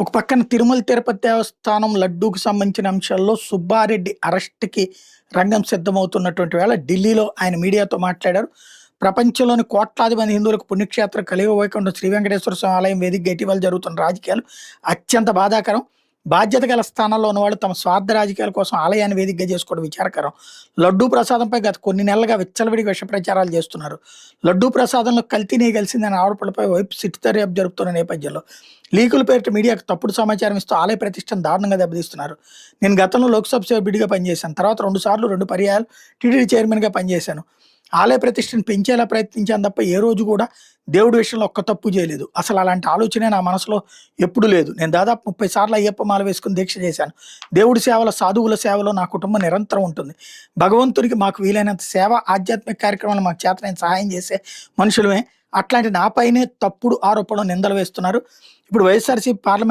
ఒక పక్కన తిరుమల తిరుపతి దేవస్థానం లడ్డూకు సంబంధించిన అంశాల్లో సుబ్బారెడ్డి అరెస్ట్‌కి రంగం సిద్ధమవుతున్నటువంటి వేళ ఢిల్లీలో ఆయన మీడియాతో మాట్లాడారు. ప్రపంచంలోని కోట్లాది మంది హిందువులకు పుణ్యక్షేత్రం కలియుగ వైకుంఠం శ్రీ వెంకటేశ్వర స్వామి ఆలయం వేదికగా ఇటీవల జరుగుతున్న రాజకీయాలు అత్యంత బాధాకరం. బాధ్యత గల స్థానంలో ఉన్నవాళ్ళు తమ స్వార్థ రాజకీయాల కోసం ఆలయాన్ని వేదికగా చేసుకోవడం విచారకరం. లడ్డూ ప్రసాదంపై గత కొన్ని నెలలుగా విచ్చలవిడి విష ప్రచారాలు చేస్తున్నారు. లడ్డూ ప్రసాదంలో కల్తీ కలిసిందని కలిసిందనే ఆరోపణలపై వైపు సిట్ దర్యాప్తు జరుపుతున్న నేపథ్యంలో లీకుల పేరిట మీడియాకు తప్పుడు సమాచారం ఇస్తూ ఆలయ ప్రతిష్టను దారుణంగా దెబ్బతీస్తున్నారు. నేను గతంలో లోక్సభ సభ్యుడిగా పనిచేశాను. తర్వాత 2 సార్లు 2 పర్యాయాలు టీటీడీ చైర్మన్‌గా పనిచేశాను. ఆలయ ప్రతిష్టను పెంచేలా ప్రయత్నించాను తప్ప ఏ రోజు కూడా దేవుడి విషయంలో ఒక్క తప్పు చేయలేదు. అసలు అలాంటి ఆలోచనే నా మనసులో ఎప్పుడూ లేదు. నేను దాదాపు 30 సార్లు అయ్యప్ప మాల వేసుకొని దీక్ష చేశాను. దేవుడి సేవలో, సాధువుల సేవలో నా కుటుంబం నిరంతరం ఉంటుంది. భగవంతుడికి మాకు వీలైనంత సేవ, ఆధ్యాత్మిక కార్యక్రమాలు మాకు చేతనైన సహాయం చేసే మనుషులమే. అట్లాంటి నాపైనే తప్పుడు ఆరోపణలు, నిందలు వేస్తున్నారు. ఇప్పుడు వైఎస్ఆర్సీ పార్లమెంట్